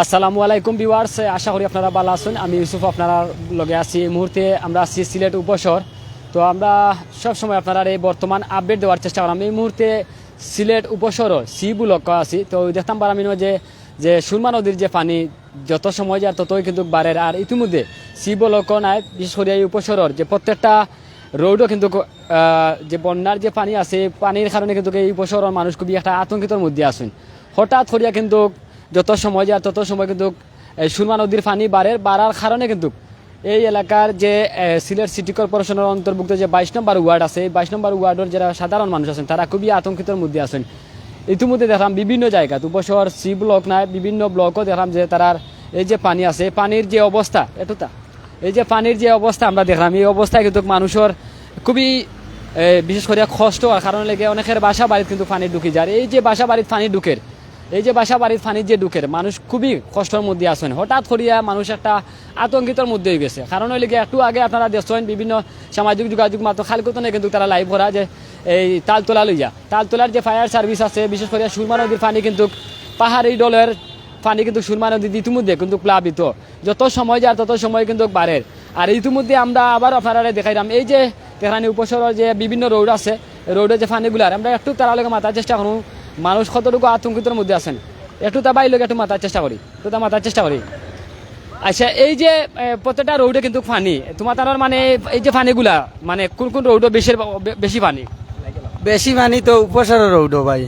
আসসালামু আলাইকুম ভিউয়ার্স, আশা করি আপনারা ভালো আছেন। আমি ইউসুফ, আপনারা লগে আছি। এই মুহূর্তে আমরা আছি সিলেট উপসর তো আমরা সব সময় আপনারা এই বর্তমান আপডেট দেওয়ার চেষ্টা করলাম। এই মুহূর্তে সিলেট উপশহর সি ব্লক আছি। তো দেখতাম পারাম যে যে সুরমা নদীর যে পানি যত সময় যায় ততই কিন্তু বাড়ের। আর ইতিমধ্যে সি ব্লক নাই, বিশেষ করে এই উপশহরের। যে প্রত্যেকটা রোডও কিন্তু যে বন্যার যে পানি আছে পানির কারণে কিন্তু এই উপশহরের মানুষ খুবই একটা আতঙ্কিতর মধ্যে আসেন হঠাৎ করিয়া কিন্তু যত সময় যায়, তত সময় কিন্তু সুরমা নদীর পানি বাড়ে, বাড়ার কারণে কিন্তু এই এলাকার যে সিলেট সিটি কর্পোরেশনের অন্তর্ভুক্ত যে বাইশ নম্বর ওয়ার্ড আছে, এই বাইশ নম্বর ওয়ার্ডের যারা সাধারণ মানুষ আছেন, তারা খুবই আতঙ্কিতর মধ্যে আছেন। ইতিমধ্যে দেখলাম বিভিন্ন জায়গা উপশহর সি ব্লক নাই, বিভিন্ন ব্লকও দেখলাম যে তারার এই যে পানি আছে, পানির যে অবস্থা এটুতা এই যে পানির যে অবস্থা আমরা দেখলাম, এই অবস্থায় কিন্তু মানুষের খুবই বিশেষ করে কষ্ট কারণে লেগে অনেকের বাসা বাড়িতে কিন্তু পানি ঢুকে যায়। এই যে বাসা বাড়িতে পানি ঢুকের এই যে বাসা বাড়ির পানির যে ঢুকের মানুষ খুবই কষ্টের মধ্যে আসেন হঠাৎ করিয়া মানুষ একটা আতঙ্কিতর মধ্যে হয়ে গেছে। কারণ হইলে একটু আগে আপনারা দেখছেন বিভিন্ন সামাজিক যোগাযোগ মাত্র খালকতনে কিন্তু তারা লাইভ করা যে এই তালতলা লইয়া। তালতলার যে ফায়ার সার্ভিস আছে, বিশেষ করে সুরমা নদীর পানি কিন্তু পাহাড়ি ডলের পানি কিন্তু সুরমা নদী ইতিমধ্যে কিন্তু প্লাবিত। যত সময় যায় তত সময় কিন্তু বাড়ে। আর ইতিমধ্যে আমরা আবার আপনারা দেখাইলাম, এই যে তেহরানি উপশহরের যে বিভিন্ন রোড আছে রোডের যে পানিগুলার আমরা একটু তারা লগে মাথার চেষ্টা করুন। মানুষ কতটুকু আতঙ্কিতর মধ্যে আছেন? একটু তা বাইর লোক একটু মাথার চেষ্টা করি। একটু তা মাথার চেষ্টা করি। আচ্ছা এই যে প্রত্যেকটা রোডে কিন্তু ফানি তোমার তার মানে এই যে ফানিগুলা মানে কোন কোন রোডে বেশি বেশি ফানি বেশি ফানি তো উপসার রোডও ভাই।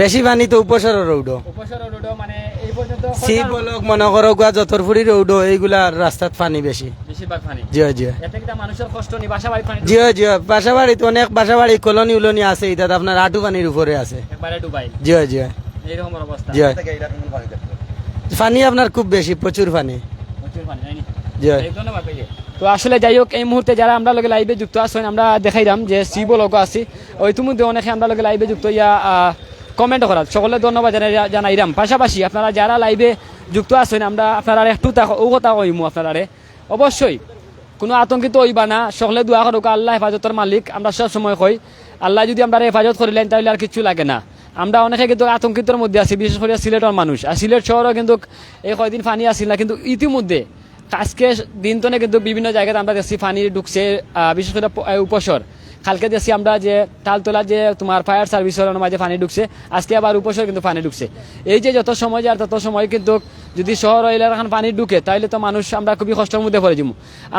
বেশি পানি তো উপসরের রৌড উপশহর রোড মানে এই পর্যন্ত সি বলক মনে করো গুয়া যতরপুরি রৌড এইগুলা রাস্তাত পানি বেশি জিও জিও এতে কিটা মানুষের কষ্ট নি বাসা বাড়ি পানি জিও জিও বাসা বাড়িতে অনেক বাসা বাড়ি কলোনি উলনি আছে এটা আপনার আটু পানির উপরে আছে। একবারে ডুবাই। জিও জিও জিও পানি আপনার খুব বেশি প্রচুর পানি? জিও। তো আসলে যাই হোক এই মুহূর্তে যারা আমরা লগে লাইভে যুক্ত আছেন আমরা দেখাইলাম যে শিব লোক আছি। ওই ইতিমধ্যে অনেকে আমরা লগে লাইভে যুক্ত ইয়া কমেন্ট করা সকলে ধন্যবাদ জানাই- জানাইলাম পাশাপাশি আপনারা যারা লাইভে যুক্ত আছেন, আমরা আপনারা একটু ও কথা কইমু আপনারা অবশ্যই, কোনো আতঙ্কিত হইবা না। সকলে দোয়া করুক, আল্লাহ হেফাজতের মালিক। আমরা সব সময় কই, আল্লাহ যদি আমরা হেফাজত করিলেন তাহলে আর কিছু লাগে না। আমরা অনেকে কিন্তু আতঙ্কিতর মধ্যে আছি, বিশেষ করে সিলেটের মানুষ। আর সিলেট শহরও কিন্তু এই কয়দিন পানি আসিল না, কিন্তু ইতিমধ্যে আজকে দিন তনে কিন্তু বিভিন্ন জায়গাতে আমরা দেখছি পানি ঢুকছে বিশেষ করে উপসর। কালকে দেখছি আমরা যে তালতলা যে তোমার ফায়ার সার্ভিসের মাঝে পানি ঢুকছে। আজকে আবার উপসর কিন্তু পানি ঢুকছে। এই যে যত সময় যায় তত সময় কিন্তু যদি শহর এলাকান পানি ঢুকে তাহলে তো মানুষ আমরা খুবই কষ্টের মধ্যে পড়ে যাব।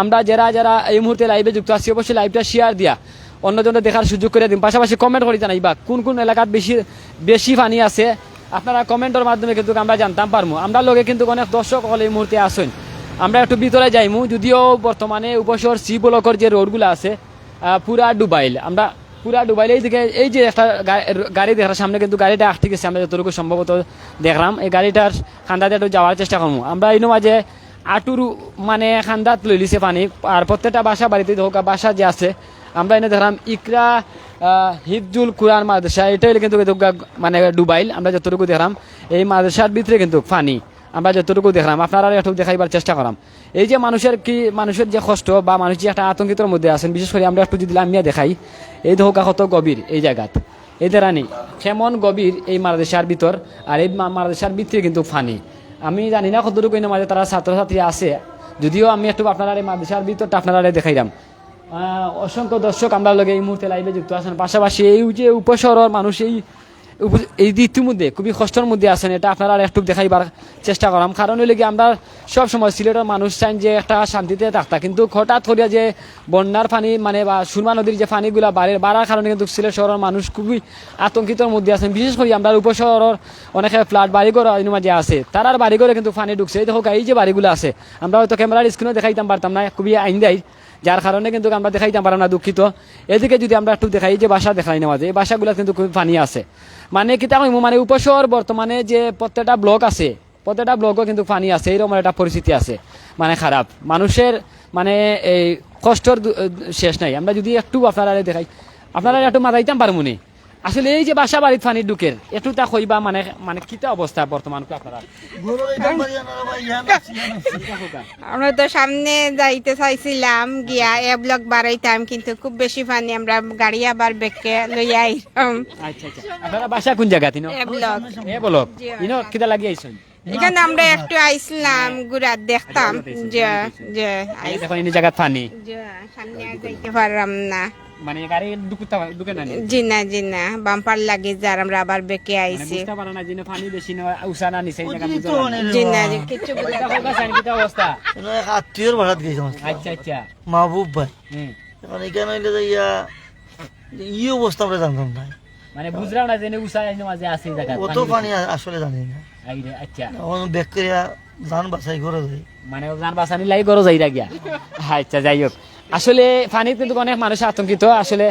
আমরা যারা যারা এই মুহূর্তে লাইভে যুক্ত আছি, অবশ্যই লাইভটা শেয়ার দিয়া। অন্যজনের দেখার সুযোগ করে দিন। পাশাপাশি কমেন্ট করে জানাইবা কোন কোন এলাকাত বেশি বেশি পানি আছে, আপনারা কমেন্টের মাধ্যমে কিন্তু আমরা জানতাম পারব। আমরা লোকে কিন্তু অনেক দর্শক হল এই মুহূর্তে আসেন। আমরা একটু ভিতরে যাইমু, যদিও বর্তমানে উপশহর সি ব্লকের যে রোডগুলো আছে পুরা ডুবাইল। আমরা পুরা ডুবাইল এইদিকে এই যে একটা গাড়ি দেখার সামনে কিন্তু গাড়িটা আটকে গেছে, আমরা যতটুকু সম্ভবত দেখলাম। এই গাড়িটার খান্দাতে একটু যাওয়ার চেষ্টা করব। আমরা এই মাঝে আটুর মানে খান্দাত লই পানি, আর প্রত্যেকটা বাসা বাড়িতে হোক বাসা যে আছে, আমরা এনে দেখলাম ইকরা হিফজুল কুরআন মাদ্রাসা, এটাই কিন্তু কিন্তু মানে ডুবাইল। আমরা যতটুকু দেখলাম, এই মাদ্রাসার ভিতরে কিন্তু পানি। আমরা যতটুকু দেখলাম, আপনারা একটু দেখাইবার চেষ্টা করাম। এই যে মানুষের কি, মানুষের যে কষ্ট বা মানুষ যে একটা আতঙ্কিতর মধ্যে আছেন, বিশেষ করে আমরা একটু যদি লামিয়া দেখাই, এই ধোকা কত গভীর এই জায়গাত। এই দেরানি কেমন গভীর এই মাদ্রাসার ভিতর আর এই মা- মাদ্রাসার ভিতরে কিন্তু ফানি। আমি জানি না কতটুকু মাঝে তারা ছাত্রছাত্রী আছে। যদিও আমি একটু আপনারা এই মাদ্রাসার ভিতরটা আপনারা দেখাইলাম। অসংখ্য দর্শক আমরা লগে এই মুহূর্তে লাইভে যুক্ত আছেন। পাশাপাশি এই যে উপশহরের মানুষ, এই এই ইতিমধ্যে খুবই কষ্টের মধ্যে আছেন, এটা আপনারা আর একটু দেখাইবার চেষ্টা করাম। কারণ হইলে কি, আমরা সব সময় সিলেটের মানুষ চান যে একটা শান্তিতে থাকতা। কিন্তু হঠাৎ করিয়া যে বন্যার পানি মানে বা সুরমা নদীর যে পানিগুলা বাড়ে বাড়ার কারণে কিন্তু সিলেট শহরের মানুষ খুবই আতঙ্কিতর মধ্যে আছেন। বিশেষ করে আমরা উপশহরের অনেকে ফ্ল্যাট বাড়িঘর মাঝে আছে। তারার বাড়িঘরে কিন্তু পানি ঢুকছে। দেখো এই যে বাড়িগুলো আছে, আমরা হয়তো ক্যামেরার স্ক্রিনে দেখাইতাম পারতাম না, খুবই আইন দেয়। যার কারণে কিন্তু আমরা দেখাইতাম পারলাম না, দুঃখিত। এদিকে যদি আমরা একটু দেখাই যে বাসা দেখাই নেওয়া যায়, এই বাসাগুলো কিন্তু খুব পানি আছে। মানে কি কইমু, মানে উপশহর বর্তমানে যে প্রত্যেকটা ব্লক আছে প্রত্যেকটা ব্লকও কিন্তু পানি আছে এরকম একটা পরিস্থিতি আছে মানে খারাপ। মানুষের মানে এই কষ্টর শেষ নাই। আমরা যদি একটু আপনারা দেখাই আপনারা একটু মাথাইতাম পারমুনি আসলে এই যে বাসা বাড়ির পানি ঢুকের একটু তা কইবা মানে মানে কিতা অবস্থা বর্তমান আপনারা? আমরা তো সামনে যাইতে চাইছিলাম গিয়া এ ব্লক বাড়াইতাম কিন্তু খুব বেশি পানি আমরা গাড়ি আবার বেকে লইয়া আইলাম। আচ্ছা আচ্ছা। আপনারা বাসা কোন জায়গা তিনো? এ ব্লক এ বলক ইনো কিতা লাগি আইছেন? এখানে আমরা একটু আইসলাম ঘুরা দেখতাম যে যে এই দেখো এই জায়গা ফানি। যে সামনে যাইতে পারলাম না। মানে গাড়ি ঢুকতে ঢুকে না জি না জি না। বাম্পার লাগে যার আমরা আবার বেঁকে মানে আইছি। বুঝতে পারো না যে ফানি বেশি না উষা না নিচে জায়গা বুঝতে তো পারো না। অনেক জি না জি। কিছু বুঝা এটা হোক আছে, কিটা অবস্থা। আত্মীয়র বাসাত গেছিলাম আচ্ছা আচ্ছা। মাহবুব ভাই। হুম। এখন এখানে হইলে যে ইয়া ই অবস্থা আমরা জানতাম না। মানে বুঝলাম না যে উষা এনে মাঝে আছে জায়গা অত পানি আসলে জানি না। আইরে আচ্ছা। এখন বেক করিয়া যান বাসাই করে যাই মানে জান বাসানি লাই গরো যাই গিয়া। আচ্ছা যাই হোক। আসলে পানি কিন্তু অনেক মানুষ আতঙ্কিত। আসলে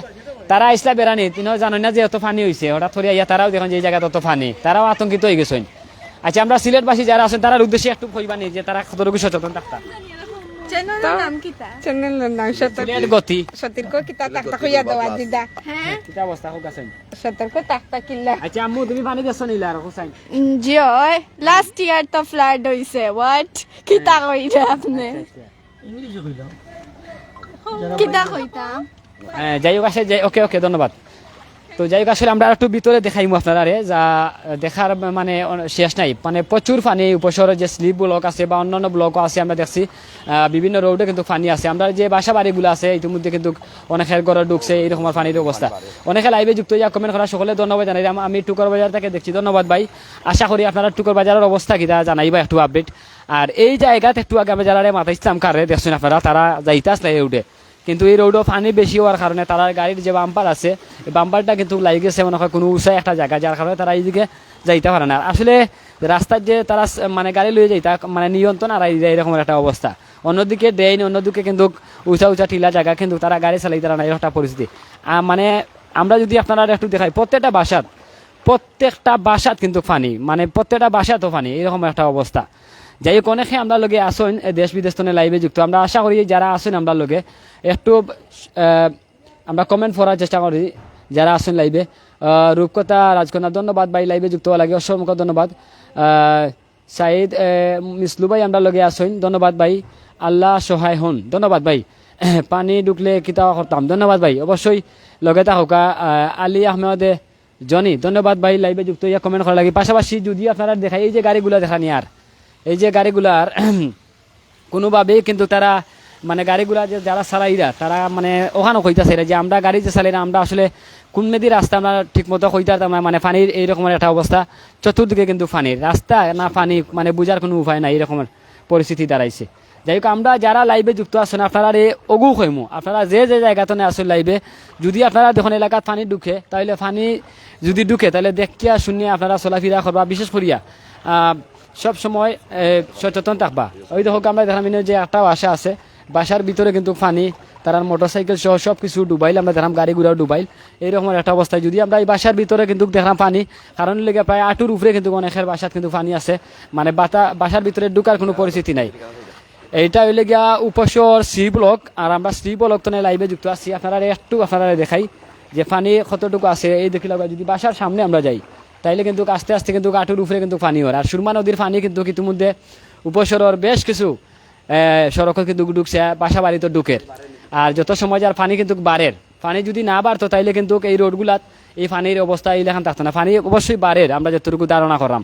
তারা আইসলা বেড়ানি তিনিও জানো না যে এত পানি হয়েছে হঠাৎ করে ইয়া তারাও দেখুন যে এই জায়গাতে অত পানি তারাও আতঙ্কিত হয়ে গেছেন। আচ্ছা আমরা সিলেটবাসী যারা আছেন তার উদ্দেশ্যে একটু কইবানি যে তারা কতটুকু সচেতন থাকতা চ্যানেলের নাম সতর্ক সিলেট গতি। সতর্ক কিতা তাক্তা কইয়া দেওয়া দিদা কিটা অবস্থা হোক আছেন? সতর্ক তাক্তা কিল্লা। আচ্ছা আম্মু তুমি পানি দেছ নিলা আর হোসাইন? জয় লাস্ট ইয়ার তো ফ্লাড হইছে। হোয়াট কিতা কইরা আপনি? ইংলিশে কইলাম। কইতাম হ্যাঁ, যাই হোক আসে যাই ওকে ওকে ধন্যবাদ। তো যাই হোক আসলে আমরা একটু ভিতরে দেখাইমু আপনারা রে যা দেখার মানে শেষ নাই। মানে প্রচুর পানি উপশহরের যে স্লিপ ব্লক আছে বা অন্যান্য ব্লকও আছে আমরা দেখছি। বিভিন্ন রোডে কিন্তু পানি আছে। আমরা যে বাসা বাড়িগুলো আছে ইতিমধ্যে কিন্তু অনেকের ঘরে ঢুকছে এইরকম পানির অবস্থা। অনেকে লাইভে যুক্ত হইয়া কমেন্ট করা সকলে ধন্যবাদ জানাই। আমি টুকর বাজার থেকে দেখছি। ধন্যবাদ ভাই। আশা করি আপনারা টুকর বাজারের অবস্থা কিনা জানাইবা একটু আপডেট আর এই জায়গাতে একটু আগে আমি যারা মাথা ইসলাম কারে দেখছেন আপনারা তারা যাইতে আসলে এই রোডে কিন্তু এই রোডও পানি বেশি হওয়ার কারণে তারা গাড়ির যে বাম্পার আছে, এই বাম্পারটা কিন্তু লাগি গেছে মনে হয় কোনো উঁচা একটা জায়গা যার কারণে তারা এইদিকে যাইতে পারে না। আসলে রাস্তার যে তারা মানে গাড়ি লয়ে যাইতা মানে নিয়ন্ত্রণ আর এরকম একটা অবস্থা। অন্যদিকে দেয়নি অন্যদিকে কিন্তু উঁচা উঁচা টিলা জায়গা, কিন্তু তারা গাড়ি চালাইতে তারা না এরকম একটা পরিস্থিতি। মানে আমরা যদি আপনারা একটু দেখাই, প্রত্যেকটা বাসাত প্রত্যেকটা বাসাত কিন্তু পানি মানে প্রত্যেকটা বাসাতো পানি, এরকম একটা অবস্থা। যাই হোক, অনেকে আমরা লগে আসুন দেশ বিদেশ লাইভে যুক্ত। আমরা আশা করি যারা আসুন আমরা একটু আমরা কমেন্ট করার চেষ্টা করি, যারা আসুন লাইভে রূপকথা, রাজকন্যা, ধন্যবাদ ভাই লাইভে যুক্ত হওয়া লাগে, অসংখ্য ধন্যবাদ। সাইদ মিসলু ভাই, আমরা লগে আসুন, ধন্যবাদ ভাই। আল্লাহ সহায় হন, ধন্যবাদ ভাই। পানি ঢুকলে কিতা করতাম ধন্যবাদ ভাই। অবশ্যই লগে থাকা আলী আহমেদ জনি, ধন্যবাদ ভাই লাইভে যুক্ত হইয়া কমেন্ট করা লাগে। পাশাপাশি যদি আপনারা দেখাই, এই যে গাড়িগুলো দেখানি আর এই যে গাড়িগুলার, কোনোভাবেই কিন্তু তারা মানে গাড়িগুলা যে যারা চালাইরা, তারা মানে ওখানে কইতাছে যে আমরা গাড়ি যে চালাই না, আমরা আসলে কোন মেদি রাস্তা আমরা ঠিক মতো কইতাম না মানে পানির এইরকমের একটা অবস্থা। চতুর্দিকে কিন্তু পানির। রাস্তা না পানি মানে বুঝার কোনো উপায় নাই এরকমের পরিস্থিতি দাঁড়াইছে। যাই হোক, আমরা যারা লাইভে যুক্ত আছেন, আপনারা এই অগু কইমু আপনারা যে যে জায়গাতে আসুন লাইভে যদি আপনারা দেখুন এলাকাত পানি ঢুকে, তাহলে পানি যদি ঢুকে, তাহলে দেখিয়া শুনিয়া আপনারা চলাফেরা করবা। বিশেষ করিয়া সব সময় সচেতন থাকবা। ওই দেখো আমরা দেখলাম যে একটা বাসা আছে, বাসার ভিতরে কিন্তু পানি তারা মোটর সাইকেল সহ সব কিছু ডুবাইল, আমরা দেখলাম গাড়ি ঘুরাও ডুবাইল। এইরকম একটা অবস্থায়। যদি আমরা এই বাসার ভিতরে কিন্তু দেখলাম পানি, কারণ লেগে প্রায় আটুর উপরে কিন্তু অনেকের বাসাত কিন্তু পানি আছে। মানে বাতা, বাসার ভিতরে ঢুকার কোনো পরিস্থিতি নাই। এইটা হইলে গিয়া উপশহর সি ব্লক, আর আমরা সি ব্লক তো লাইভে যুক্ত আছি। আপনারা একটু আপনারা দেখাই যে পানি কতটুকু আছে। এই দেখিলে যদি বাসার সামনে আমরা যাই। তাইলে কিন্তু আস্তে আস্তে কিন্তু আটুর উপরে কিন্তু পানি হয়। আর সুরমা নদীর পানি কিন্তু ইতিমধ্যে উপশহর বেশ কিছু সড়ক কিন্তু ঢুকছে বাসা বাড়িতে ঢুকের। আর যত সময় যার পানি কিন্তু বাড়ের। পানি যদি না বাড়তো তাইলে কিন্তু এই রোডগুলাত এই পানির অবস্থা এইরকম থাকতো না। পানি অবশ্যই বাড়ের আমরা যতটুকু ধারণা করলাম।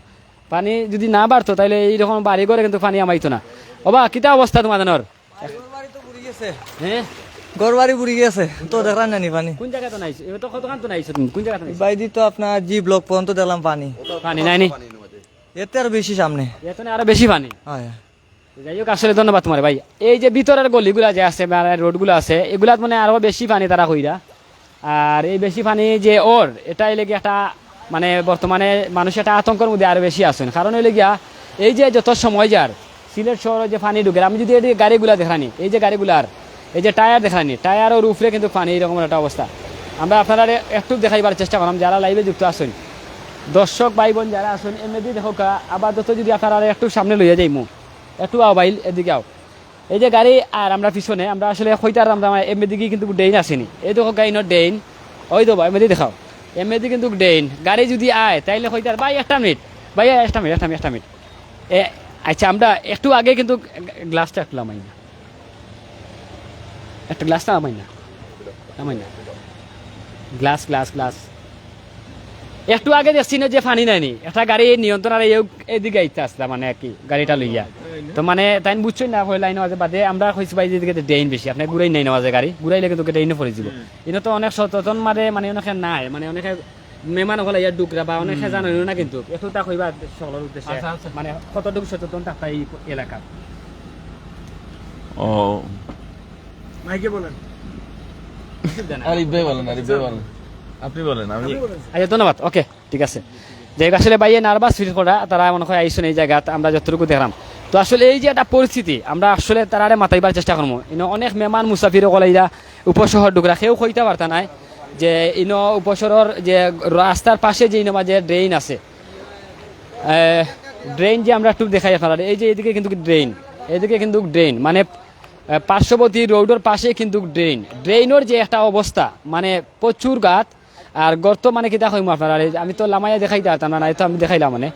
পানি যদি না বাড়তো তাইলে এইরকম বাড়ি করে কিন্তু পানি আমাইতো না। ওবা কিতা অবস্থা তোমাদের তো বুড়ি হ্যাঁ? গরবাড়ি বুড়ি গেছে তো দেখলাম না নি পানি। কোন জায়গাতে নাইছো এবার তো কতখান তো নাইছো তুমি? কোন জায়গাতে নাইছো? বাইদি তো আপনার জি ব্লক পর্যন্ত দেখলাম পানি। পানি নাইনি এতে আর বেশি সামনে। এখানে আরও বেশি পানি? হয়। যাই হোক আসলে ধন্যবাদ তোমার ভাই। এই যে ভিতরের গলিগুলা যে আছে রোডগুলো আছে এগুলাত মানে আরও বেশি পানি তারা কইরা। আর এই বেশি পানি যে ওর এটা এটাই লেগে একটা মানে বর্তমানে মানুষ একটা আতঙ্কের মধ্যে আরও বেশি আছেন। কারণ হইলে গিয়া এই যে যত সময় যার সিলেট শহরে যে পানি ঢুকে আমি যদি গাড়িগুলা দেখানি এই যে গাড়িগুলার এই যে টায়ার দেখানি টায়ারের উপরে কিন্তু পানি এরকম একটা অবস্থা। আমরা আপনারা একটু দেখাইবার চেষ্টা করলাম, যারা লাইভে যুক্ত আছেন। দর্শক ভাই বোন যারা আছেন এমনি দেখো আপাতত যদি আপনারা একটু সামনে লইয়া যাইমু, একটু আও বাইল এদিকে আও। এই যে গাড়ি আর আমরা পিছনে, আমরা আসলে হইতার আমরা এমনি দিকে কিন্তু ডেইন আসেনি। এই দেখো গাড়ি নো ডেইন ওই তো এমনি দেখাও। এমনি কিন্তু ডেইন গাড়ি যদি আয়, তাইলে হইতার ভাই, একটা মিনিট, ভাই, একটা মিনিট একটা মিনিট একটা মিনিট। এ আচ্ছা আমরা একটু আগে কিন্তু গ্লাসটা লামাই না একটা গ্লাসটা লামাই না। লামাই না। গ্লাস গ্লাস গ্লাস একটু আগে দেখছি না যে ফানি নাইনি একটা গাড়ি নিয়ন্ত্রণ আর এই- এদিকে আইতে আসলা মানে আর কি গাড়িটা লইয়া। তো মানে তাই বুঝছই না হয়ে লাইন আছে বাদে আমরা কইছি ভাই যেদিকে ড্রেইন বেশি আপনি ঘুরাই নাই নেওয়া যায় গাড়ি ঘুরাইলে কিন্তু ড্রেইনে পড়ে যাব। ইনো তো অনেক সচেতন মানে মানে অনেকে নাই মানে অনেকে মেহমান হলে ইয়ার ডুকরা বা অনেকে জানো না কিন্তু একটু তা কইবা সকলের উদ্দেশ্যে মানে কতটুকু সচেতন এই এলাকা ও মাইকে বলেন। আরিফ ভাই বলেন আরিফ ভাই বলেন। আপনি বলেন আমি আচ্ছা ধন্যবাদ। ওকে ঠিক আছে। যে আসলে বাইয়ে নার্ভাস ফিল করা তারা মনে হয় আইসুন এই জায়গা আমরা যতটুকু দেখলাম। তো আসলে এই যে একটা পরিস্থিতি আমরা আসলে তারারে মাতাইবার চেষ্টা করব। ইনো অনেক মেহমান মুসাফির উপশহর ডুকরা সেও কইতে পারতা নাই যে ইনো উপশহরের যে রাস্তার পাশে যে ইনো যে ড্রেইন আছে। ড্রেইন যে আমরা একটু দেখাই আপনারা এই যে এদিকে কিন্তু ড্রেইন এদিকে কিন্তু ড্রেইন মানে পার্শ্ববর্তী রোডের পাশে কিন্তু ড্রেইন ড্রেইনের যে একটা অবস্থা মানে প্রচুর গাত আর গর্ত মানে কি দেখাইমু আপনারা? আমি তো লামাইয়া দেখাই দিতাম না তো আমি দেখাইলাম মানে।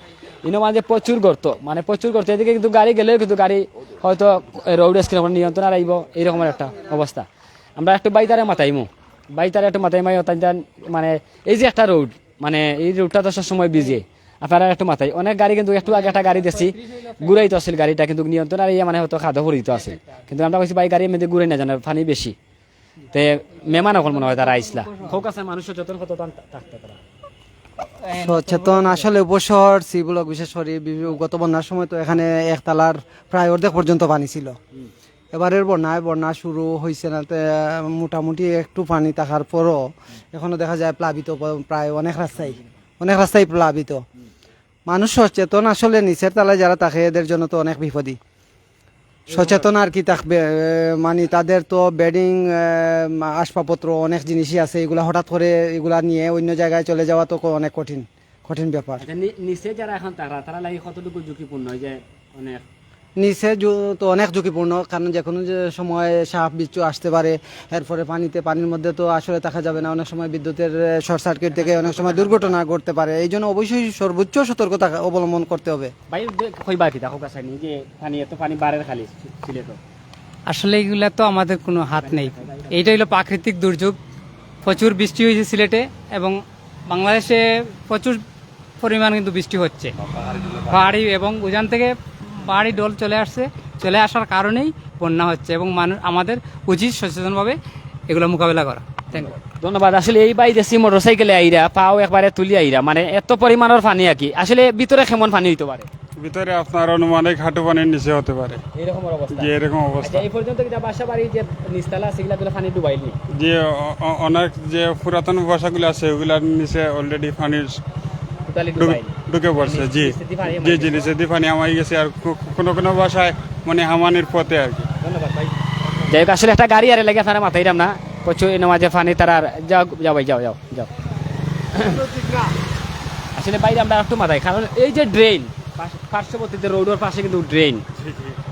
ইনো মাঝে প্রচুর গর্ত মানে প্রচুর গর্ত। এদিকে কিন্তু গাড়ি গেলেও কিন্তু গাড়ি হয়তো রোড স্ক্রিন নিয়ন্ত্রণ আইব এইরকমের একটা অবস্থা। আমরা একটু বাইতারে মাথাইমু বাইতারে একটু মাথাই মাই তাই মানে এই যে একটা রোড মানে এই রোডটা তো সবসময় বিজি আপনারা একটু মাথায়। অনেক গাড়ি কিন্তু একটু আগে একটা গাড়ি দেখছি ঘুরাই তো আসছিল গাড়িটা কিন্তু নিয়ন্ত্রণ আর ইয়ে মানে হয়তো খাদ্য ভরিত আছে কিন্তু আমরা কইছি ভাই গাড়ি এমনি ঘুরাই না জানো পানি বেশি। তে মেহমান এখন মনে হয় তারা আইসলা। হোক আছে মানুষ সচেতন কত থাকতে তারা সচেতন আসলে উপশহর সি ব্লক বিশেষ করে গত বন্যার সময় তো এখানে একতলার প্রায় অর্ধেক পর্যন্ত পানি ছিল। এবারের বন্যায় বন্যা শুরু হয়েছে না তে, মোটামুটি একটু পানি থাকার পরও এখনও দেখা যায় প্লাবিত প্রায় অনেক রাস্তায়। অনেক রাস্তায় প্লাবিত। মানুষ সচেতন আসলে নিচের তালায় যারা থাকে এদের জন্য তো অনেক বিপদী সচেতন আর কি থাকবে মানে তাদের তো বেডিং আসবাবপত্র অনেক জিনিসই আছে। এগুলা হঠাৎ করে এগুলা নিয়ে অন্য জায়গায় চলে যাওয়া তো অনেক কঠিন কঠিন ব্যাপার। আচ্ছা, নিচে যারা এখন তারা তারা লাগে কতটুকু ঝুঁকিপূর্ণ? যে অনেক নিচে তো অনেক ঝুঁকিপূর্ণ কারণ যে কোনো যে সময় সাপ বিচ্ছু আসতে পারে এরপরে পানিতে পানির মধ্যে তো আসলে থাকা যাবে না। অনেক সময় বিদ্যুতের শর্ট সার্কিট থেকে অনেক সময় দুর্ঘটনা ঘটতে পারে। এই জন্য অবশ্যই সর্বোচ্চ সতর্কতা অবলম্বন করতে হবে। ভাই কইবা কি দেখো কাছে যে পানি এত পানি বাড়ের খালি ছিল আসলে এগুলা তো আমাদের কোনো হাত নেই। এইটা হলো প্রাকৃতিক দুর্যোগ। প্রচুর বৃষ্টি হয়েছে সিলেটে এবং বাংলাদেশে প্রচুর পরিমাণ কিন্তু বৃষ্টি হচ্ছে। পাহাড়ি এবং উজান থেকে পাহাড়ি ডোল চলে আসছে। চলে আসার কারণেই বন্যা হচ্ছে এবং মানুষ আমাদের উচিত সচেতনভাবে এগুলো মোকাবেলা করা। থ্যাংক ইউ ধন্যবাদ। আসলে এই বাই দেশি মোটরসাইকেলে আইরা পাও একবারে তুলি আইরা মানে এত পরিমাণের পানি আর কি। আসলে ভিতরে কেমন পানি হইতে পারে? ভিতরে আপনার অনুমানিক হাঁটু পানির নিচে হতে পারে। এরকম অবস্থা। যে এরকম অবস্থা। আচ্ছা এই পর্যন্ত কিটা বাসা বাড়ি যে নিস্তালা সেগুলা তুলে পানি ডুবাইলি যে অনেক যে পুরাতন বাসাগুলো আছে ওগুলার নিচে অলরেডি পানির টোটালি ডুবাইলি ঢুকে পড়ছে জি। জি জি নিচে দিয়ে পানি আমাই গেছে আর কোনো কোনো বাসায় মানে হামানির পথে আর কি। ধন্যবাদ ভাই। যাই হোক আসলে একটা গাড়ি আরে লাগে আপনারা মাথায় না। প্রচুর এনে মাঝে পানি তারা আর- যাও যাও ভাই যাও যাও যাও। আসলে বাইরে আমরা একটু মাথায় কারণ এই যে ড্রেন পার্শ্ববর্তীতে রোডের পাশে কিন্তু ড্রেন।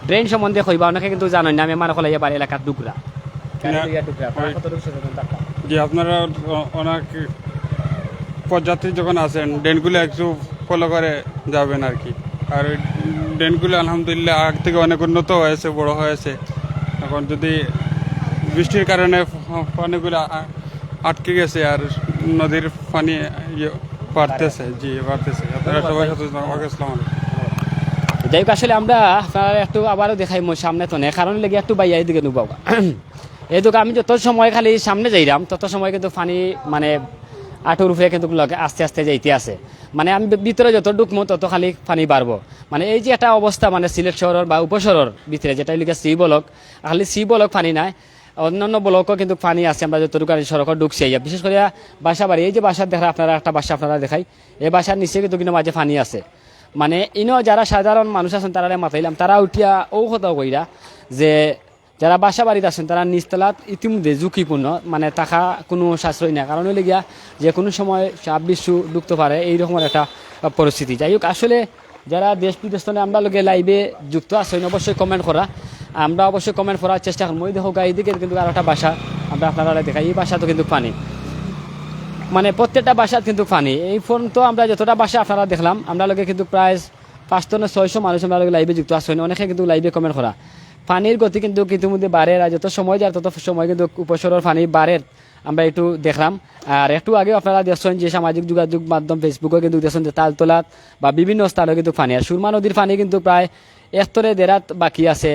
ড্রেন সম্বন্ধে কইবা অনেকে কিন্তু জানেন না আমি আমার হলে এবার এলাকার থাকবা? যে আপনারা অনেক পদযাত্রী যখন আসেন ড্রেনগুলো একটু ফলো করে যাবেন আর কি। আর ড্রেনগুলো আলহামদুলিল্লাহ আগ থেকে অনেক উন্নত হয়েছে বড় হয়েছে। এখন যদি বৃষ্টির কারণে পানিগুলো আটকে গেছে আর নদীর পানি ইয়ে বাড়তেছে জি বাড়তেছে। আপনারা সবাই সচেতন আসসালামু। যাই হোক আসলে আমরা আপনারা একটু আবারও দেখাই সামনে তো নেই। কারণ লেগে একটু বাইয়া এদিকে নুবাও এই দোকান আমি যত সময় খালি সামনে যাইলাম তত সময় কিন্তু পানি মানে আঠুর উপরে কিন্তু আস্তে আস্তে যাইতে আছে। মানে আমি ভিতরে যত ঢুকমো তত খালি পানি বাড়বো মানে এই যে একটা অবস্থা মানে সিলেট শহরের বা উপশহরের ভিতরে যেটা লিখে সি বলক, খালি সি বলক পানি নাই, অন্যান্য ব্লকও কিন্তু পানি আছে, আমরা যতটুকু আর সড়ক ঢুকছি বিশেষ করে বাসা বাড়ি এই যে বাসার দেখা, আপনারা একটা বাসা আপনারা দেখাই, এই বাসার নিচে কিন্তু কিন্তু মাঝে পানি আছে। মানে ইনো যারা সাধারণ মানুষ আছেন তারা মাথাইলাম তারা উঠিয়া ও কথা কইরা যে যারা বাসা বাড়িতে আছেন, তারা নিচতলাত ইতিমধ্যে ঝুঁকিপূর্ণ মানে থাকা কোনো সাশ্রয় না কারণ হইলে গিয়া যে কোনো সময় সাপ বিশ্বু ঢুকতে পারে, এই রকমের একটা পরিস্থিতি। যাই হোক, আসলে যারা দেশ বিদেশ আমরা লোকে লাইভে যুক্ত আছেন, অবশ্যই কমেন্ট করা। আমরা অবশ্যই কমেন্ট করার চেষ্টা করব। দেখো এইদিকে কিন্তু আর একটা বাসা, আমরা আপনারা দেখাই। এই বাসা তো কিন্তু পানি মানে প্রত্যেকটা বাসার কিন্তু পানি এই ফোন তো আমরা যতটা বাসা আপনারা দেখলাম, আমরা লোকে কিন্তু প্রায় পাঁচ টনে ছয়শো মানুষ আমরা লাইভে যুক্ত আসেন অনেকে কিন্তু লাইভে কমেন্ট করা। পানির গতি কিন্তু ইতিমধ্যে বাড়ে আর যত সময় যায়, তত সময় কিন্তু উপসরের পানি বাড়ে আমরা একটু দেখলাম। আর একটু আগে আপনারা দেখছেন যে সামাজিক যোগাযোগ মাধ্যম ফেসবুকে কিন্তু দেখছেন যে তালতলাত বা বিভিন্ন স্থানে কিন্তু পানি আর সুরমা নদীর পানি কিন্তু প্রায় একতরে দেড়াত বাকি আছে।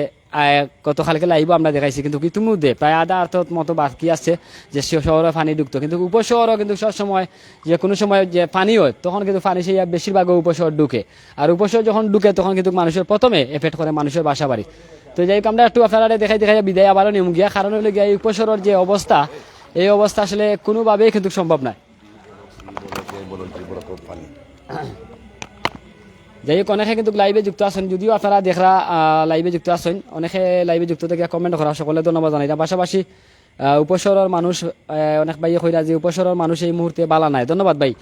গতকালকে লাইভ আমরা দেখাইছি, কিন্তু ইতিমধ্যে প্রায় আধা আর্থ মতো বাকি আছে যে শহরে পানি ঢুকতো কিন্তু উপশহরও কিন্তু সবসময় যে কোনো সময় যে পানি হয়, তখন কিন্তু পানি সেই বেশিরভাগ উপশহর ঢুকে। আর উপশহর যখন ঢুকে, তখন কিন্তু মানুষের প্রথমে এফেক্ট করে মানুষের বাসা বাড়ি তো যাই হোক, আমরা একটু আপনারা দেখাই দেখাই বিদায় আবারও নিয়ম গিয়া। কারণ হলো গিয়া এই যে অবস্থা, এই অবস্থা আসলে কোনোভাবেই কিন্তু সম্ভব নয়। যাই হোক, অনেকে কিন্তু লাইভে যুক্ত আছেন, যদিও আপনারা দেখরা লাইভে যুক্ত আছেন। অনেকে লাইভে যুক্ত থেকে কমেন্ট করা সকলে ধন্যবাদ জানাই। পাশাপাশি আহ, উপশহরের মানুষ অনেক ভাই কইরা যে উপশহরের মানুষ এই মুহূর্তে বালা নাই। ধন্যবাদ ভাই।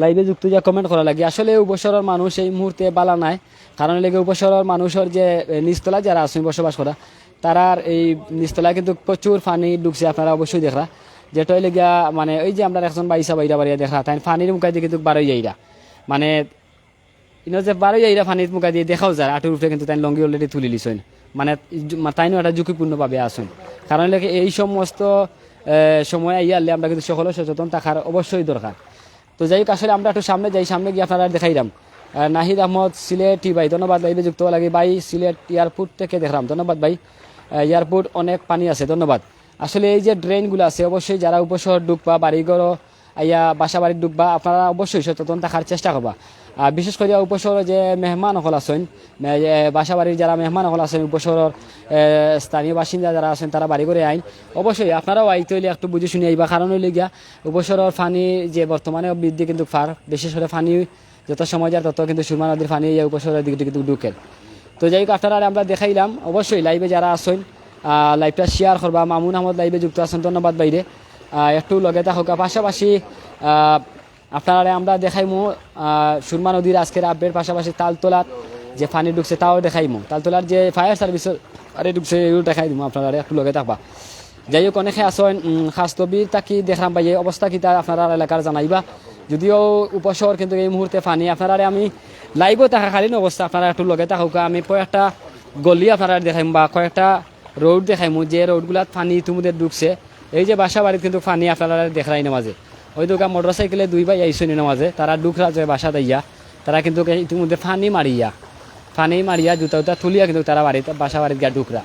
লাইভে যুক্ত যা কমেন্ট করা লাগে। আসলে উপশহরের মানুষ এই মুহূর্তে বালা নাই। কারণ লেগে উপশহরের মানুষের যে এ, নিচতলা যারা আছেন বসবাস করা তারার এই নিচতলায় কিন্তু প্রচুর পানি ঢুকছে আপনারা অবশ্যই দেখরা। যেটা হইলে মানে ওই যে আমরা একজন বাইসা বাইরা বাড়িয়া দেখা তাই পানির মুখাই দিয়ে কিন্তু বারোই যাইরা মানে ইনো যে বারোই এইরা পানির মুখা দিয়ে দেখাও যায় আটুর উপরে কিন্তু তাই লঙ্গি অলরেডি তুলি লিছইন মানে তাইনও একটা ঝুঁকিপূর্ণভাবে আসুন কারণ এই সমস্ত সময় আইয়া আনলে আমরা কিন্তু সকলে সচেতন থাকার অবশ্যই দরকার। তো যাই হোক, আসলে আমরা একটু সামনে যাই, সামনে গিয়ে আপনারা দেখাইলাম নাহিদ আহমদ, সিলেটি ভাই, ধন্যবাদ ভাই যুক্ত লাগে ভাই, সিলেট এয়ারপোর্ট থেকে দেখলাম, ধন্যবাদ ভাই। এয়ারপোর্ট অনেক পানি আছে, ধন্যবাদ। আসলে এই যে ড্রেনগুলো আছে, অবশ্যই যারা উপশহর ডুববা, বাড়িঘরও, আইয়া বাসা বাড়ির ডুববা, আপনারা অবশ্যই সচেতন থাকার চেষ্টা করবা। বিশেষ করে উপশহরে যে মেহমান হল আছেন বাসা বাড়ির যারা মেহমান হল আছেন, উপশহরের স্থানীয় বাসিন্দা যারা আছেন, তারা বাড়ি করে আইন। অবশ্যই আপনারাও আইতে হইলে একটু বুঝে শুনে আইবা কারণ হইলে গিয়া উপশহরের ফানি যে বর্তমানে বৃদ্ধি কিন্তু ফার, বিশেষ করে ফানি যত সময় যায় তত কিন্তু সুরমা নদীর ফানি এই উপশহরের দিকে কিন্তু ঢুকেন তো যাই হোক, আপনারা আমরা দেখাইলাম, অবশ্যই লাইভে যারা আছেন লাইভটা শেয়ার করবা। মামুন আহমদ লাইভে যুক্ত আছেন, ধন্যবাদ বাইরে একটু লগে থাকুক। পাশাপাশি আপনারা আমরা দেখাইমু সুরমা নদীর আজকের আপডেট পাশাপাশি তালতলার যে পানি ঢুকছে তাও দেখাইমু। তালতলার যে ফায়ার সার্ভিস আরে ঢুকছে, এগুলো দেখাই দিমু আপনারা একটু লগে থাকবা। যাই হোক অনেকে আসেন খাস্তবির তাকি দেখলাম পাই এই অবস্থা কি তা আপনারা এলাকার জানাইবা। যদিও উপশহর কিন্তু এই মুহূর্তে পানি আপনারা আমি লাইভও থাকাকালীন অবস্থা আপনারা একটু লগে থাকুক। আমি কয়েকটা গলি আপনারা দেখাইম বা কয়েকটা রোড দেখাইমু, যে রোডগুলাত পানি ইতিমধ্যে ঢুকছে। এই যে বাসা কিন্তু পানি আপনারা দেখাই না মাঝে। ওই দোকান মোটর সাইকেলে দুই ভাই আইসনি না মাঝে তারা ডুকরা যে বাসা দাইয়া তারা কিন্তু ইতিমধ্যে পানি মারিয়া পানি মারিয়া জুতা উতা তুলিয়া কিন্তু তারা বাড়িতে বাসা বাড়িতে গিয়া ডুকরা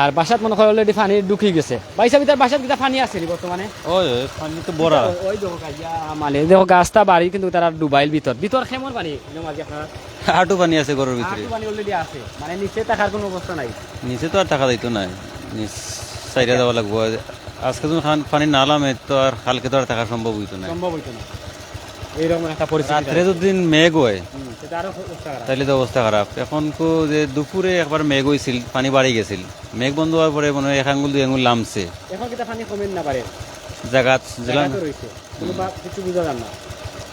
আর বাসাত মনে হয় অলরেডি পানি ঢুকি গেছে। বাইসা ভিতর বাসাত কিটা পানি আছে নি বর্তমানে ওই পানি তো বড়া ওই দেখো কাজিয়া মানে দেখো গাছটা বাড়ি কিন্তু তারা ডুবাইল ভিতর ভিতর কেমন পানি মাঝে আপনার হাঁটু পানি আছে ঘরের ভিতরে আটু পানি অলরেডি আছে। মানে নিচে থাকার কোনো অবস্থা নাই। নিচে তো আর টাকা দিত নাই। নিচ সাইডে যাওয়া লাগবো। আজকে খান পানি নালামে তো আর কালকে তো আর থাকা সম্ভব হইতো না। সম্ভব হইতো না। এইরকম একটা পরিস্থিতি রাত্রে যদি মেঘ হয় তো অবস্থা খারাপ। এখন কো যে দুপুরে একবার মেঘ হয়েছিল পানি বাড়ি গেছিল। মেঘ বন্ধ হওয়ার পরে মনে হয় এক আঙ্গুল দুই আঙ্গুল নামছে। এখন কিটা পানি কমেন না পারে? জাগাত কিছু বুঝা যান না।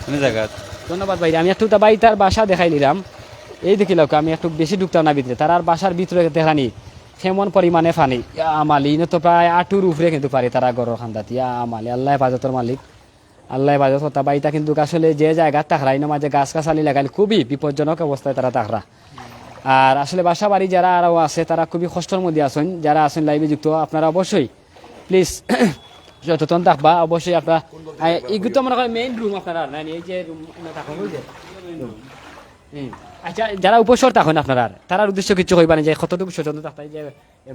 মানে জাগাত। ধন্যবাদ ভাই আমি একটু তা বাই তার বাসা দেখাই নিলাম। এই দেখি লোক আমি একটু বেশি ঢুকতাম না ভিতরে। তার আর বাসার ভিতরে দেখানি কেমন পরিমাণে ইয়া আমালি তো প্রায় আটুর উপরে কিন্তু পারে তারা গরর খান্দাত। আমালি, আল্লাহ হেফাজতর মালিক। আল্লাহ হেফাজত হতা বাইটা কিন্তু আসলে যে জায়গা তাকরা, ইনো মাঝে গাছ গাছালি লাগাইলে খুবই বিপজ্জনক অবস্থায় তারা তাকরা। আর আসলে বাসা বাড়ি যারা আরও আছে, তারা খুবই কষ্টের মধ্যে আছেন। যারা আছেন লাইভে যুক্ত, আপনারা অবশ্যই প্লিজ সচেতন থাকবা অবশ্যই আপনারা এগুলো তো মনে হয় মেইন রুম আপনারা, না, এই যে রুম থাকুন। আচ্ছা যারা উপসর থাকেন আপনারা তারার উদ্দেশ্য কিছু কইবা না যে কতটুকু সচেতন থাকতে যে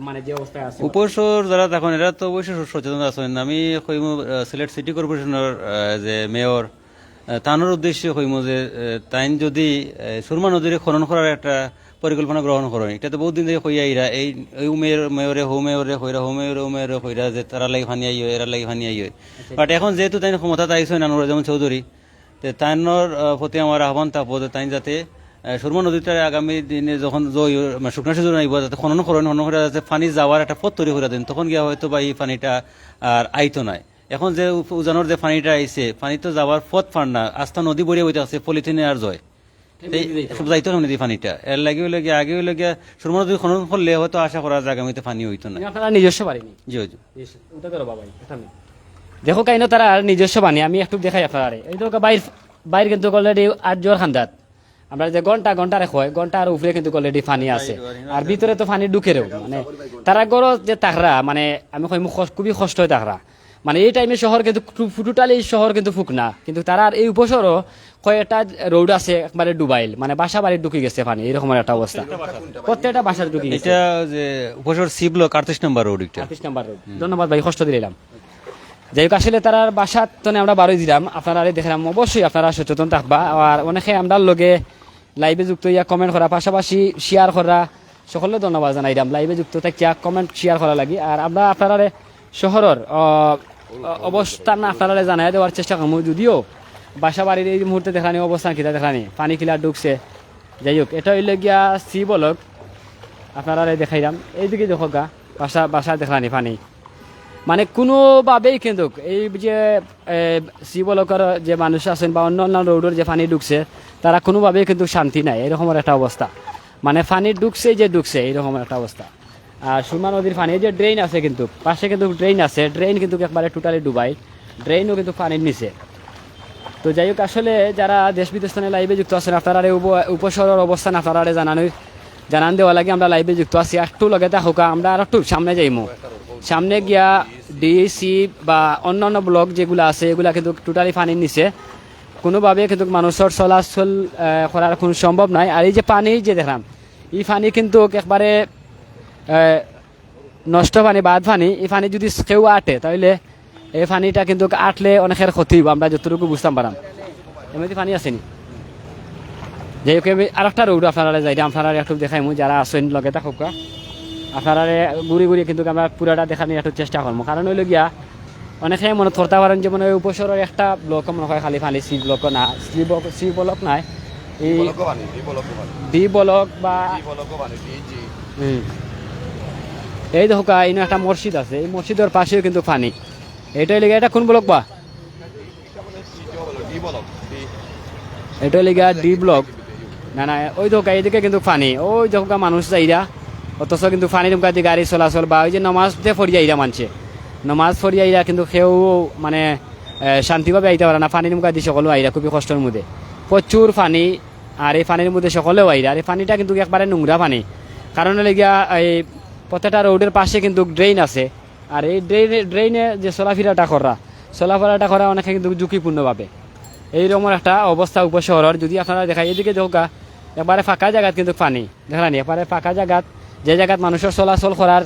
মানে যে অবস্থায় আছে। উপসর যারা তখন এরা তো অবশ্যই সচেতন আছেন। আমি কইম সিলেট সিটি কর্পোরেশনের যে মেয়র তানোর উদ্দেশ্যে কইম যে তাইন যদি সুরমা নদীরে খনন করার একটা পরিকল্পনা গ্রহণ করেন এটা তো বহুত দিন থেকে কইয়া ইরা এই এই মেয়র মেয়রে হো মেয়রে কইরা হো মেয়রে মেয়রে কইরা যে তারা লাগি ফানি আইয় এরা লাগি ফানি আইয়। বাট এখন যেহেতু তাই ক্ষমতা আইসেন আনোয়ার যেমন চৌধুরী তে তাইনোর প্রতি আমার আহ্বান যে তাই যাতে সুরমা নদীতে আগামী দিনে যখন জয় মানে শুকনা সিজন আইব যাতে খনন করেন খনন করে যাতে পানি যাওয়ার একটা পথ তৈরি করে দেন তখন গিয়া হয়তো বা এই পানিটা আর আইতো নাই। এখন যে উজানোর যে পানিটা আইছে পানি তো যাওয়ার পথ ফান না আস্থা নদী বড়িয়ে হইতে আছে পলিথিনে আর জয়। যাইতো না নদী পানিটা। এর লাগে হইলে গিয়া আগে হইলে গিয়া সুরমা নদী খনন করলে হয়তো আশা করা যায় আগামীতে পানি হইতো না আপনারা নিজস্ব বাড়িনি জি জি। ওটা করো বাবাই দেখো কাইনো তারা নিজস্ব বানি আমি একটু দেখাই আপনারা এই তো বাইর বাইর কিন্তু অলরেডি আট জোর খান্দাত। আমরা যে ঘণ্টা ঘণ্টা রেখো ঘণ্টার উপরে কিন্তু অলরেডি পানি আছে। আর ভিতরে তো পানি ঢুকেরও মানে তারা গড় যে তাকরা মানে আমি কই খুবই কষ্ট হয় তাকরা মানে এই টাইমে শহর কিন্তু টোটালি শহর কিন্তু ফুক না। কিন্তু তারা আর এই উপশহরও কয়েকটা রোড আছে একবারে ডুবাইল মানে বাসা বাড়ি ঢুকে গেছে পানি এরকম একটা অবস্থা। প্রত্যেকটা বাসার ঢুকে গেছে। এটা যে উপসর সি ব্লক আটত্রিশ নম্বর রোড এটা। আটত্রিশ নাম্বার রোড ধন্যবাদ ভাই কষ্ট দিলাম। যাই হোক আসলে তার বাসার তনে আমরা বারোই দিলাম। আপনারা দেখলাম অবশ্যই আপনারা সচেতন থাকবা। আর অনেকে আমরা লগে লাইভে যুক্ত ইয়া কমেন্ট করা, পাশাপাশি শেয়ার করা সকলে ধন্যবাদ জানাইলাম লাইভে যুক্ত থাকিয়া কমেন্ট শেয়ার করা লাগি। আর আমরা আপনারা শহরের অবস্থান আপনারা জানাই দেওয়ার চেষ্টা করব যদিও বাসা বাড়ির এই মুহূর্তে দেখানি অবস্থান কিতা দেখানি পানি কিলা ঢুকছে যাই হোক, এটা হইলে গিয়া সি বলক আপনারা দেখাইলাম এইদিকে দেখো গা, বাসা বাসা দেখানি পানি। মানে কোনোভাবেই কিন্তু এই যে শিবলকর যে মানুষ আছেন বা অন্য অন্য রোডের যে পানি ঢুকছে তারা কোনোভাবেই কিন্তু শান্তি নাই, এরকমের একটা অবস্থা। মানে পানি ঢুকছে যে ঢুকছে এইরকমের একটা অবস্থা। আর সুরমা নদীর পানি যে ড্রেন আছে কিন্তু, পাশে কিন্তু ড্রেন আছে ড্রেন কিন্তু একবারে টোটালি ডুবাই ড্রেনও কিন্তু পানির নিচে। তো যাই হোক, আসলে যারা দেশ বিদেশ লাইভে যুক্ত আছেন, আপনারা এই উপ- উপশহরের অবস্থান আপনারা জানানো জানান দেওয়া লাগে, আমরা লাইভে যুক্ত আছি। একটু লগে থাকুকা আমরা আর একটু সামনে যাইমু। সামনে গিয়া ডিসি বা অন্যান্য ব্লক যেগুলো আছে, এগুলা কিন্তু টোটালি পানির নিচে। কোনোভাবে কিন্তু মানুষের চলাচল করার কোনো সম্ভব নাই। আর এই যে পানি যে দেখলাম এই পানি কিন্তু একবারে নষ্ট পানি, বাদ পানি, এই পানি যদি কেউ আটে তাহলে এই পানিটা কিন্তু আটলে অনেকের ক্ষতি আমরা যতটুকু বুঝতাম পারাম এমনি পানি আসেনি যাই হোক আর একটা রোড আপনারা যাই আপনারা একটু দেখাইমু যারা আসেন লগে থাকুক আপনারা ঘুরি ঘুরি কিন্তু আমরা পুরাটা দেখানোর একটু চেষ্টা করব কারণ হইল গিয়া অনেকে মনে করতে পারেন যে মানে উপসরের একটা ব্লক মনে হয় খালি খালি সি ব্লক না সি ব্লক সি ব্লক নাই। এই ডি ব্লক বা। এই দেখো এখানে একটা মসজিদ আছে এই মসজিদের পাশেও কিন্তু পানি এটাই লেগে এটা কোন ব্লক বা। এটা লেগে ডি ব্লক না না ওই দোকা এইদিকে কিন্তু পানি ওই দোকা মানুষ যাইরা অথচ কিন্তু পানি দিয়ে গাড়ি চলাচল বা ওই যে নমাজ যে ফরি আইরা মানছে। নমাজ ফরি আইরা কিন্তু সেও মানে শান্তিভাবে আইতে পারে না। পানি দোকা দিয়ে সকলেও আইরা, খুবই কষ্টের মধ্যে। প্রচুর পানি, আর এই পানির মধ্যে সকলেও আইরা। আর এই পানিটা কিন্তু একবারে নোংরা পানি। কারণ লেগিয়া এই প্রত্যেকটা রোডের পাশে কিন্তু ড্রেন আছে। আর এই ড্রেনে ড্রেনে যে চলাফেরাটা করা চলাফেরাটা করা অনেকে কিন্তু ঝুঁকিপূর্ণভাবে। এইরকম একটা অবস্থা উপশহরের। যদি আপনারা দেখায় এদিকে দেখা এবারে ফাঁকা জায়গাত কিন্তু পানি। দেখানি এবারে ফাঁকা জায়গাত, যে জায়গাত মানুষের চলাচল করার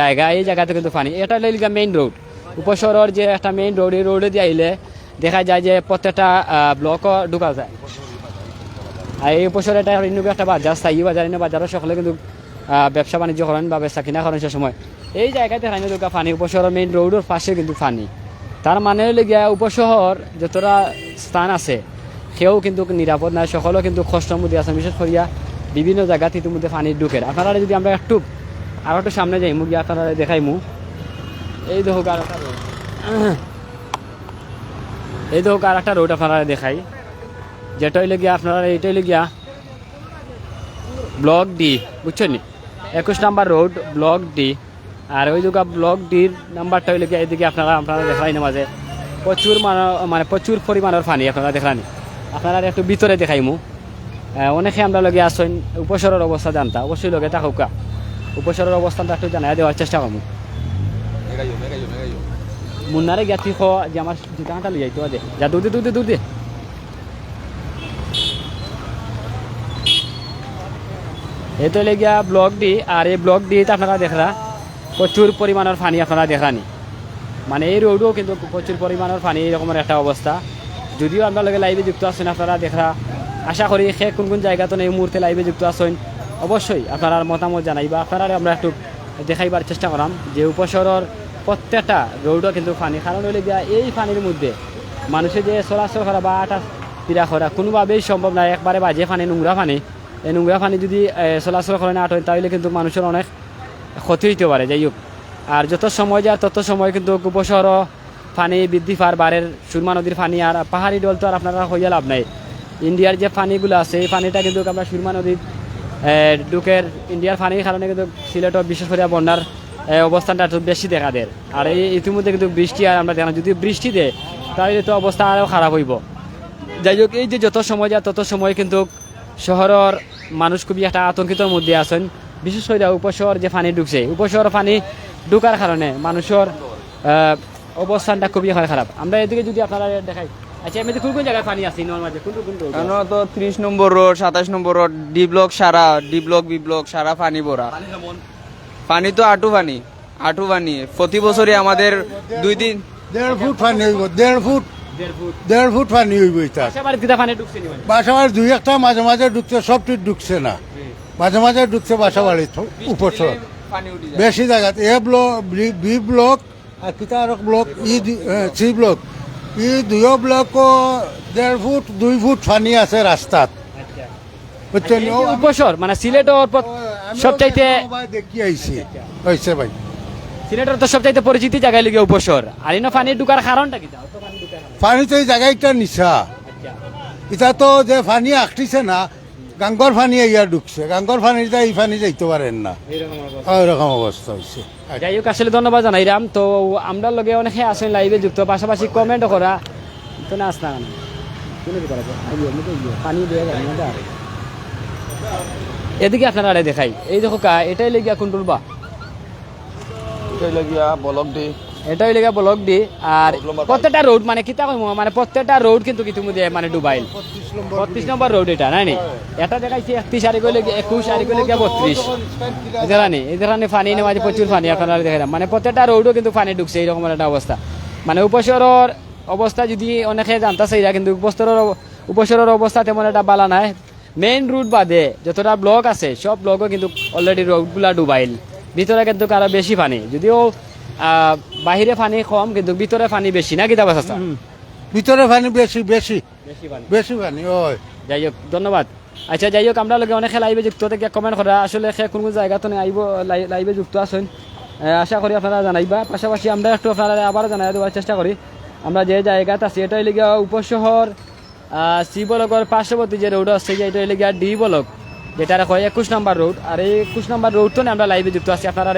জায়গা, এই জায়গাতে কিন্তু পানি এটা লেগা মেইন রোড উপশহরের যে একটা মেইন রোড এই রোডে দিয়ে আইলে দেখা যায় যে প্রত্যেকটা ব্লকও ঢুকা যায়। আর এই উপশহরে এটা অন্য একটা বাজার, স্থায়ী বাজার। এনে বাজারও সকলে কিন্তু ব্যবসা বাণিজ্য করেন বা বেচা কিনা করেন সে সময়। এই জায়গাতে রাইনে দুর্গা পানি উপশহরের মেইন রোডের পাশে কিন্তু পানি তার মানে হলে গিয়া উপশহর যতটা স্থান আছে, সেও কিন্তু নিরাপদ নাই। সকলেও কিন্তু কষ্টের মধ্যে আছে। বিশেষ করিয়া বিভিন্ন জায়গাতে ইতিমধ্যে পানি ঢুকে। আপনারা যদি আমরা একটু আরও একটু সামনে যাই মুখ গিয়ে আপনারা দেখাইমু এই দেখো আর একটা রোড এই দেখো আর একটা রোড আপনারা দেখাই। যেটা হইলে গিয়া আপনারা এইটা হইলে গিয়া ব্লক ডি বুঝছেন একুশ নাম্বার রোড ব্লক ডি আর ওই দুকা ব্লক ডির নাম্বারটা হইলে গিয়া এদিকে আপনারা আপনারা দেখাই না মাঝে। প্রচুর মান- প্রচুর পরিমাণের পানি আপনারা দেখানি আপনারা একটু ভিতরে দেখাইমু অনেকে আমরা লগে আসেন, উপসরের অবস্থা জানতা, অবশ্যই লগে থাকুকা উপসরের অবস্থানটা একটু জানাই দেওয়ার চেষ্টা করব। মুন্নারে তুই খো, যে আমার জুতাটা লই যাইতো দে। যা দূর দে দূর দে এই তো লেগিয়া ব্লক দি, আর এই ব্লক ডিতে আপনারা দেখরা, প্রচুর পরিমাণের পানি আপনারা দেখানি মানে এই রোডও কিন্তু প্রচুর পরিমাণের পানি এরকমের একটা অবস্থা। যদিও লগে লাইভে যুক্ত আছেন, আপনারা দেখরা। আশা করি সে কোন কোন জায়গাতে এই মুহূর্তে লাইভে যুক্ত আছেন অবশ্যই আপনারা মতামত জানাই বা আপনারা আমরা একটু দেখাইবার চেষ্টা করাম যে উপশহরের প্রত্যেকটা রোডও কিন্তু পানি কারণ হলে গিয়া এই পানির মধ্যে মানুষের যে চলাচল করা বা আটা পীড়া করা কোনোভাবেই সম্ভব নয় একবারে বাজে পানি নোংরা পানি এই নোংরা পানি যদি চলাচল করে না আটয় তাহলে কিন্তু মানুষের অনেক ক্ষতি হইতে পারে। যাই হোক, আর যত সময় যায় তত সময় কিন্তু উপশহর পানি বৃদ্ধি পার, বারের সুরমা নদীর পানি আর পাহাড়ি ডল তো আর আপনারা হইয়া লাভ নাই। ইন্ডিয়ার যে পানিগুলো আছে, এই পানিটা কিন্তু আমরা সুরমা নদীর ডুকের ইন্ডিয়ার পানির কারণে কিন্তু সিলেটর বিশেষ করে বন্যার অবস্থানটা একটু বেশি দেখা দেয়। আর এই ইতিমধ্যে কিন্তু বৃষ্টি আর আমরা দেখলাম যদি বৃষ্টি দেয়, তাহলে তো অবস্থা আরও খারাপ হইব। যাই হোক, এই যে যত সময় যায়, তত সময় কিন্তু শহরের মানুষ খুবই একটা আতঙ্কিতর মধ্যে আছেন। বিশেষ করে উপশহর যে পানি ঢুকছে, উপশহর পানি ঢুকার কারণে মানুষের অবস্থানটা খুবই খারাপ। আমরা এদিকে যদি আপনারা দেখাই। আচ্ছা এমনিতে কোন কোন জায়গায় পানি আছে ইনোর মাঝে কোন কোন road? কেন তো ত্রিশ নম্বর রোড সাতাশ নম্বর রোড ডি ব্লক সারা ডি ব্লক বি ব্লক সারা পানি ভরা। পানি তো আটু পানি আটু পানি। প্রতি বছরই আমাদের দুই দিন দেড় ফুট পানি হইব দেড় ফুট। দেড় ফুট। পানি হইব এটা। বাড়িতে পানি ঢুকছে নি মানে? বাসা বাড়ি দুই একটা মাঝে মাঝে ঢুকছে সবটি ঢুকছে না। মাঝে মাঝে ঢুকছে বাসা বাড়ি উপর বেশি জায়গাত। এ ব্লক বি ব্লক আর কিতা আর ব্লক ই সি ব্লক। ই দুয়ো ব্লক দেড় ফুট দুই ফুট পানি আছে রাস্তাত উপসর এই যে উপশহর মানে সিলেটর সবচাইতে দেখি আইছি হয়েছে ভাই। সিলেটর তো সবচাইতে পরিচিতি জায়গায় লিগে উপসর আর ইনো পানি ঢুকার কারণটা কি পানি তো এই জায়গাটা নিশা এটা তো যে পানি আঁকটিছে না গাঙ্গর পানি ইয়া ঢুকছে। গাঙ্গর পানিটা এই পানি যাইতে পারেন না। ওইরকম অবস্থা হয়েছে। যাই হোক আসলে ধন্যবাদ জানাইরাম। তো আমরা লগে অনেকে আসেন লাইভে যুক্ত পাশাপাশি কমেন্ট করা। তো না আসনা কেন? কোনো আইয়ো, পানি দিয়ে। এদিকে আপনারা আরে দেখাই। এই দেখো কা এটাই লেগিয়া কুন্টুল বা এটাই লাগিয়া বলক দি এটাই লেগিয়া ব্লক দি আর প্রত্যেকটা রোড মানে কিতা কইমু মানে প্রত্যেকটা রোড কিন্তু কি তুমি মানে ডুবাইল বত্রিশ নম্বর রোড এটা। নাই নি? এটা দেখাইছি একত্রিশ আর গেলে একুশ আর গেলে গিয়া বত্রিশ? এদারানি এদারানি পানি নেওয়া প্রচুর পানি আপনারা দেখালাম মানে প্রত্যেকটা রোডও কিন্তু পানি ঢুকছে এইরকম একটা অবস্থা। মানে উপশহরের অবস্থা যদি অনেকে জানতেছে এরা কিন্তু উপস্তরের উপশহরের অবস্থা তেমন একটা বালা নাই। মেইন রুট বাদে যতটা ব্লক আছে সব ব্লকও কিন্তু অলরেডি রোডগুলা ডুবাইল ভিতরে কিন্তু আরও বেশি পানি যদিও বাহিরে পানি কম কিন্তু ভিতরে পানি বেশি না কিতাব আছে ভিতরে পানি বেশি বেশি। বেশি পানি। ওই যাই হোক ধন্যবাদ। আচ্ছা যাই হোক আমরা লগে অনেক লাইভে যুক্ত থেকে কমেন্ট করা আসলে সে কোন জায়গা তো আইব লাইভে যুক্ত আছেন আশা করি আপনারা জানাইবা। পাশাপাশি আমরা একটু আপনারা আবারও জানাই দেওয়ার চেষ্টা করি। আমরা যে জায়গাতে আছি এটা হইলে গিয়া উপশহর সি ব্লকের পার্শ্ববর্তী যে রোড আছে যে এটা হইলে গিয়া ডি ব্লক। যেটা কয় একুশ নম্বর রোড আর এই একুশ নম্বর রোড তো আমরা লাইভে যুক্ত আছি। আপনারা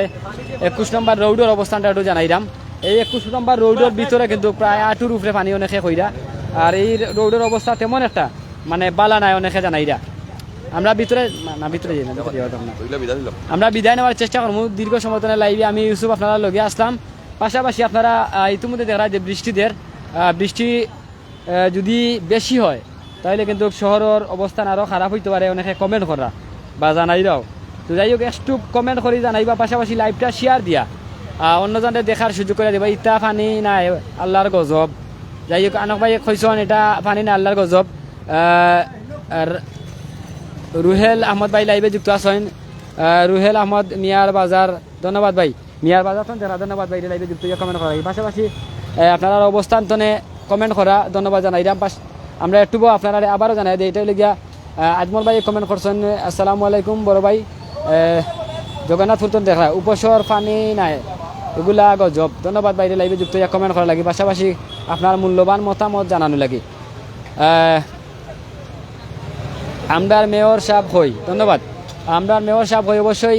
একুশ নম্বর রোডের অবস্থানটা একটু জানাইলাম এই একুশ নম্বর রোডের ভিতরে কিন্তু প্রায় আটুর উপরে পানি অনেকে কইরা আর এই রোডের অবস্থা তেমন একটা মানে বালা নাই অনেকে জানাইরা আমরা ভিতরে না, ভিতরে যাই না আমরা বিদায় নেওয়ার চেষ্টা করব। দীর্ঘ সময় ধরে লাইভে আমি ইউসুফ আপনারা লগে আসলাম। পাশাপাশি আপনারা ইতিমধ্যে দেখা যায় যে বৃষ্টিদের বৃষ্টি যদি বেশি হয় তাহলে কিন্তু শহরের অবস্থান আরও খারাপ হইতে পারে অনেকে কমেন্ট করা বা জানাই দাও তো যাই হোক একটু কমেন্ট করে জানাইবা পাশাপাশি লাইভটা শেয়ার দিয়া। আহ, অন্যজনের দেখার সুযোগ করে দেবা ইটা পানি নাই আল্লাহর গজব। যাই হোক আনক ভাই কইসন এটা পানি না আল্লাহর গজব। রুহেল আহমদ ভাই লাইভে যুক্ত আছেন। রুহেল আহমদ মিয়ার বাজার ধন্যবাদ ভাই। মিয়ার বাজার তো যারা ধন্যবাদ ভাই লাইভে যুক্ত কমেন্ট করা পাশাপাশি আপনারা অবস্থান তনে কমেন্ট করা ধন্যবাদ জানাই পাশ আমরা একটু আপনারা আবারও জানাই দিই, এটা হইলে গিয়া আজমল ভাই কমেন্ট করছেন, আসসালামু আলাইকুম বড় ভাই জগন্নাথ ফুলতন দেখা, উপসর পানি নাই, এগুলা গজব। ধন্যবাদ বাইরে লাইভে যুক্ত হয়ে কমেন্ট করা লাগে। পাশাপাশি আপনার মূল্যবান মতামত জানানো লাগে। আমরার মেয়র সাহেব হই, ধন্যবাদ। আমরার মেয়র সাহেব হই অবশ্যই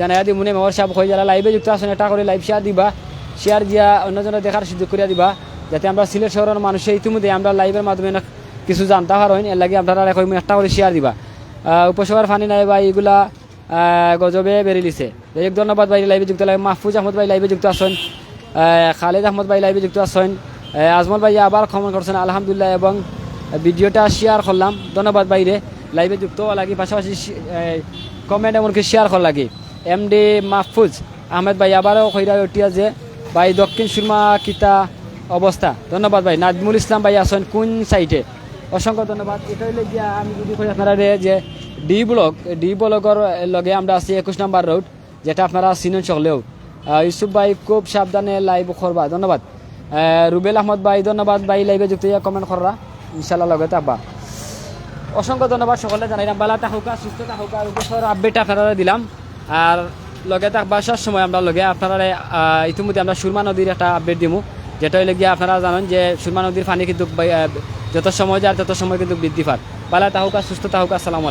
জানাই দি মনে মেয়র সাহেব হই, যারা লাইভে যুক্ত আছেন, এটা করে লাইভ শেয়ার দিবা শেয়ার দিয়া অন্যজনের দেখার সুযোগ করিয়া দিবা, যাতে আমরা সিলেট শহরের মানুষে ইতিমধ্যে আমরা লাইভের মাধ্যমে কিছু জানতে পারেন এর লাগে আপনারা এখন একটা করে শেয়ার দিবা। উপসভার ফানি নাই বা এইগুলা গজবে বেরিলিছে। যাই হোক, ধন্যবাদ ভাই লাইভে যুক্ত লাগে মাহফুজ আহমদ ভাই লাইভে যুক্ত আছেন। খালেদ আহমদ ভাই লাইভে যুক্ত আছেন। আজমল ভাই আবার ক্ষমা করছেন, আলহামদুলিল্লাহ, এবং ভিডিওটা শেয়ার করলাম। ধন্যবাদ বাইরে লাইভে যুক্ত লাগি, পাশাপাশি কমেন্ট এমনকি শেয়ার করা লাগি। এম ডি মাহফুজ আহমেদ ভাই আবারও কইরা উঠিয়া যে ভাই দক্ষিণ সুরমা কিতা অবস্থা? ধন্যবাদ ভাই। নাজমুল ইসলাম ভাই আছেন কোন সাইটে অসংখ্য ধন্যবাদ। এটা হইলে আমি যদি কই আপনারা যে ডি ব্লক, ডি ব্লকের লগে আমরা আছি একুশ নম্বর রোড, যেটা আপনারা চিনেন চকলেও ইউসুফ ভাই খুব সাবধানে লাইভ করবা, ধন্যবাদ। রুবেল আহমদ ভাই, ধন্যবাদ ভাই লাইভে যুক্ত হইয়া কমেন্ট করা ইনশাল্লাহ লগে থাকবা অসংখ্য ধন্যবাদ সকলে, জানাইলাম বালা থাকুকা সুস্থ থাকুকা উপসর আপডেট আপনারা দিলাম। আর লগে থাকবা সব সময় আমরা লগে আপনারা ইতিমধ্যে আমরা সুরমা নদীর একটা আপডেট দিমু। যেটা হইলে গিয়ে আপনারা জানেন যে সুরমা নদীর পানি কিন্তু যত সময় যায় তত সময় কিন্তু বৃদ্ধি পায়। পালা তাহুকা, সুস্থ তাহুকা, আসসালামু